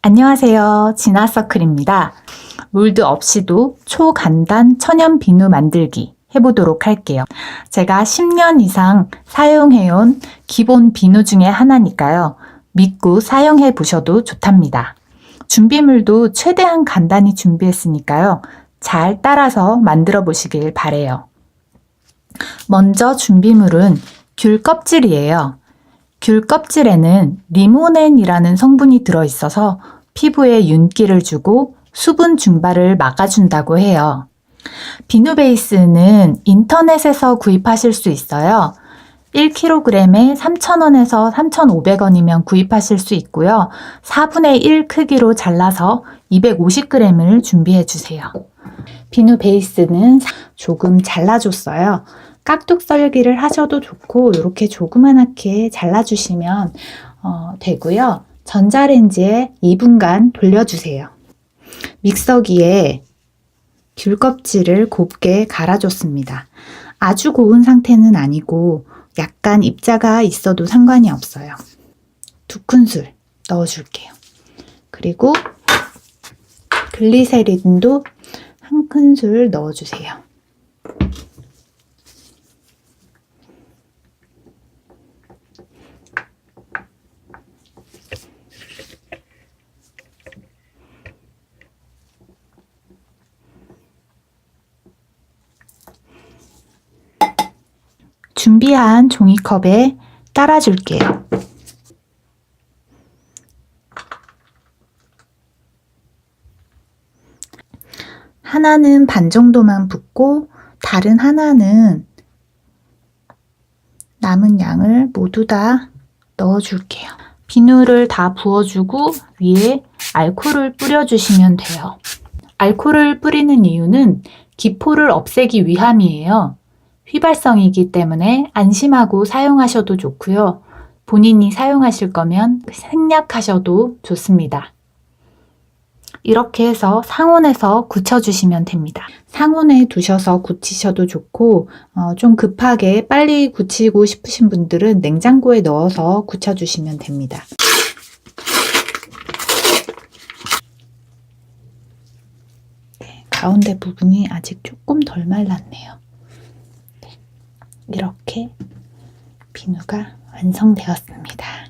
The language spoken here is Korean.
안녕하세요. 진화서클입니다. 물드 없이도 초간단 천연 비누 만들기 해보도록 할게요. 제가 10년 이상 사용해온 기본 비누 중에 하나니까요. 믿고 사용해 보셔도 좋답니다. 준비물도 최대한 간단히 준비했으니까요. 잘 따라서 만들어 보시길 바래요. 먼저 준비물은 귤 껍질이에요. 귤 껍질에는 리모넨이라는 성분이 들어있어서 피부에 윤기를 주고 수분 증발을 막아준다고 해요. 비누 베이스는 인터넷에서 구입하실 수 있어요. 1kg에 3,000원에서 3,500원이면 구입하실 수 있고요. 4분의 1 크기로 잘라서 250g을 준비해 주세요. 비누 베이스는 조금 잘라줬어요. 깍둑 썰기를 하셔도 좋고 이렇게 조그만하게 잘라주시면 어, 되고요. 전자레인지에 2분간 돌려주세요. 믹서기에 귤 껍질을 곱게 갈아줬습니다. 아주 고운 상태는 아니고 약간 입자가 있어도 상관이 없어요. 두 큰술 넣어줄게요. 그리고 글리세린도 한 큰술 넣어주세요. 준비한 종이컵에 따라줄게요. 하나는 반 정도만 붓고 다른 하나는 남은 양을 모두 다 넣어줄게요. 비누를 다 부어주고 위에 알코올을 뿌려주시면 돼요. 알코올을 뿌리는 이유는 기포를 없애기 위함이에요. 휘발성이기 때문에 안심하고 사용하셔도 좋고요. 본인이 사용하실 거면 생략하셔도 좋습니다. 이렇게 해서 상온에서 굳혀주시면 됩니다. 상온에 두셔서 굳히셔도 좋고 어, 좀 급하게 빨리 굳히고 싶으신 분들은 냉장고에 넣어서 굳혀주시면 됩니다. 네, 가운데 부분이 아직 조금 덜 말랐네요. 이렇게 비누가 완성되었습니다.